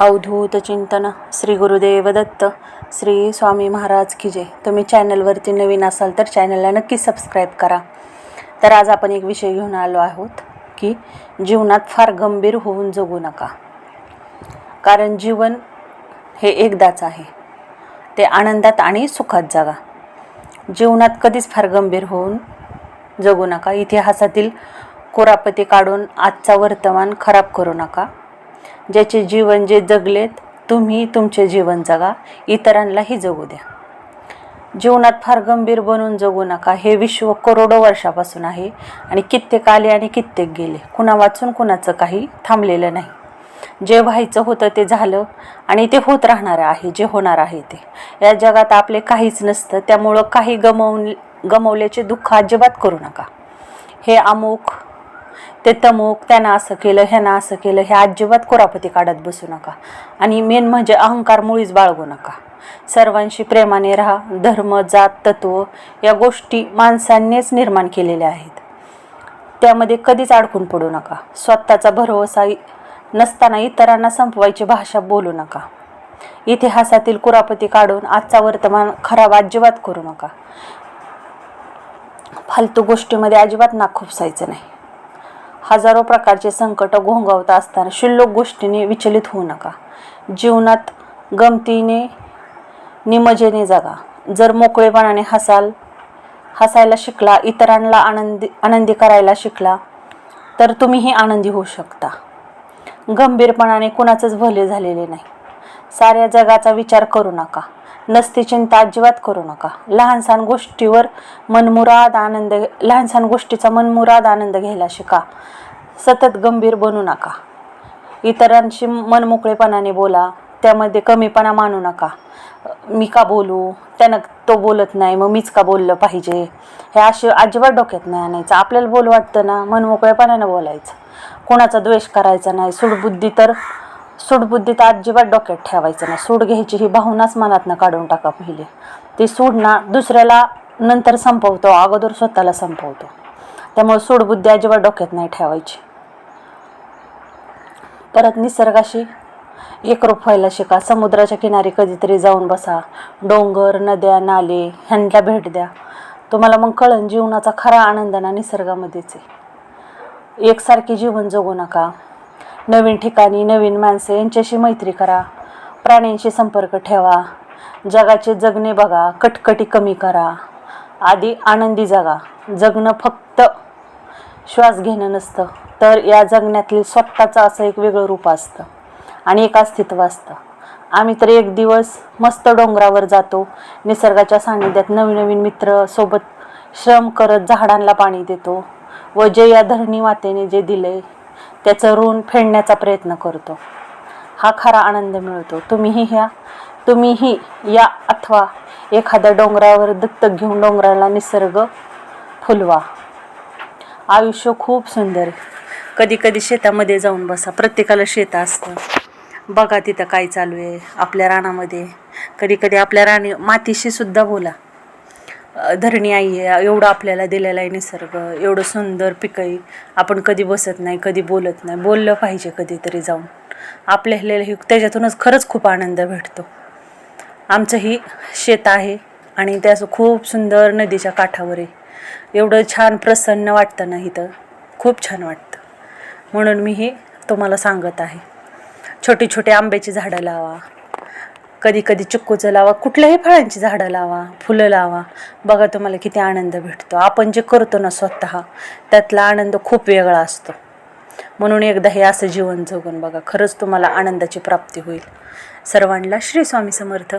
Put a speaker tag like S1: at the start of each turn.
S1: अवधूत चिंतन श्री गुरुदेव दत्त श्री स्वामी महाराज की जय. तुम्ही चॅनलवरती नवीन असाल तर चॅनलला नक्की सबस्क्राईब करा. तर आज आपण एक विषय घेऊन आलो आहोत की जीवनात फार गंभीर होऊन जगू नका. कारण जीवन हे एकदाच आहे. ते आनंदात आणि सुखात जगा. जीवनात कधीच फार गंभीर होऊन जगू नका. इतिहासातील कोरापती काढून आजचा वर्तमान खराब करू नका. ज्याचे जीवन जे जगलेत तुम्ही तुमचे जीवन जगा. इतरांनाही जगू द्या. जीवनात फार गंभीर बनून जगू नका. हे विश्व करोडो वर्षापासून आहे आणि कित्येक आले आणि कित्येक गेले. कुणा वाचून कुणाचं काही थांबलेलं नाही. जे व्हायचं होतं ते झालं आणि ते होत राहणार आहे जे होणार आहे ते. या जगात आपले काहीच नसतं. त्यामुळं काही गमवून गमवल्याचे दुःख अजिबात करू नका. हे अमुक ते तमुक त्यानं असं केलं ह्यानं असं केलं हे अजिबात कोरापती काढत बसू नका. आणि मेन म्हणजे अहंकार मुळीच बाळगू नका. सर्वांशी प्रेमाने राहा धर्म जात तत्व या गोष्टी माणसांनीच निर्माण केलेल्या आहेत. त्यामध्ये कधीच अडकून पडू नका. स्वतःचा भरवसा नसताना इतरांना संपवायची भाषा बोलू नका. इतिहासातील कुरापती काढून आजचा वर्तमान खराब अजिबात करू नका. फालतू गोष्टीमध्ये अजिबात नाक खुपसायचं नाही. हजारो प्रकारचे संकट घोंगावत असताना क्षुल्लक गोष्टीने विचलित होऊ नका. जीवनात गमतीने निमजेने जगा. जर मोकळेपणाने हसाल हसायला शिकला इतरांना आनंदी आनंदी करायला शिकला तर तुम्हीही आनंदी होऊ शकता. गंभीरपणाने कुणाचंच भले झालेले नाही. साऱ्या जगाचा विचार करू नका. नसती चिंता अजिबात करू नका. लहानसहान गोष्टीवर मनमुराद आनंद लहानसहान गोष्टीचा मनमुराद आनंद घ्यायला शिका. सतत गंभीर बनू नका. इतरांशी मनमोकळेपणाने बोला. त्यामध्ये कमीपणा मानू नका. मी का बोलू? त्यानं तो बोलत नाही मग मीच का बोललं पाहिजे? हे असे अजिबात डोक्यात नाही आणायचं. आपल्याला बोल वाटतं ना मनमोकळेपणानं बोलायचं. कोणाचा द्वेष करायचा नाही. सुडबुद्धी तर सूडबुद्धी तर अजिबात डोक्यात ठेवायचं नाही. सूड घ्यायची ही भावनाच मनातनं काढून टाका पहिले. ती सूड ना दुसऱ्याला नंतर संपवतो अगोदर स्वतःला संपवतो. त्यामुळे सूडबुद्धी अजिबात डोक्यात नाही ठेवायची. परत निसर्गाशी एकरूप व्हायला शिका. समुद्राच्या किनारी कधीतरी जाऊन बसा. डोंगर नद्या नाले ह्यांना भेट द्या. तुम्हाला मग कळन जीवनाचा खरा आनंद ना निसर्गामध्येच आहे. एकसारखी जीवन जगू नका. नवीन ठिकाणी नवीन माणसं यांच्याशी मैत्री करा. प्राण्यांशी संपर्क ठेवा. जगाचे जगणे बघा कटकटी कमी करा. आधी आनंदी जगा. जगणं फक्त श्वास घेणं नसतं तर या जगण्यातील स्वतःचं असं एक वेगळं रूप असतं आणि एक अस्तित्व असतं. आम्ही तर एक दिवस मस्त डोंगरावर जातो. निसर्गाच्या सान्निध्यात नवीन नवीन मित्र सोबत श्रम करत झाडांना पाणी देतो. व जे या धरणी मातेने जे दिले त्याचं ऋण फेडण्याचा प्रयत्न करतो. हा खरा आनंद मिळतो. तुम्हीही ह्या तुम्हीही या अथवा एखाद्या डोंगरावर दत्तक घेऊन डोंगराला निसर्ग फुलवा. आयुष्य खूप सुंदर आहे. कधी कधी शेतामध्ये जाऊन बसा. प्रत्येकाला शेत असतं. बघा तिथं काय चालू आहे आपल्या रानामध्ये. कधी कधी आपल्या राणी मातीशी सुद्धा बोला. धरणी आई आहे एवढं आपल्याला दिलेलं आहे निसर्ग एवढं सुंदर पिकई आपण कधी बसत नाही कधी बोलत नाही. बोललं पाहिजे कधीतरी जाऊन. आपल्याला हे त्याच्यातूनच खरंच खूप आनंद भेटतो. आमचं ही शेत आहे आणि त्याचं खूप सुंदर नदीच्या काठावर आहे. एवढं छान प्रसन्न वाटतं ना इथं. खूप छान वाटतं. म्हणून मी हे तुम्हाला सांगत आहे. छोटी छोटी आंब्याची झाडं लावा. कधी कधी चिक्कूचं लावा कुठल्याही फळांची झाडं लावा फुलं लावा. बघा तुम्हाला किती आनंद भेटतो. आपण जे करतो ना स्वतः त्यातला आनंद खूप वेगळा असतो. म्हणून एकदा हे असं जीवन जगून बघा खरंच तुम्हाला आनंदाची प्राप्ती होईल. सर्वांना श्री स्वामी समर्थ.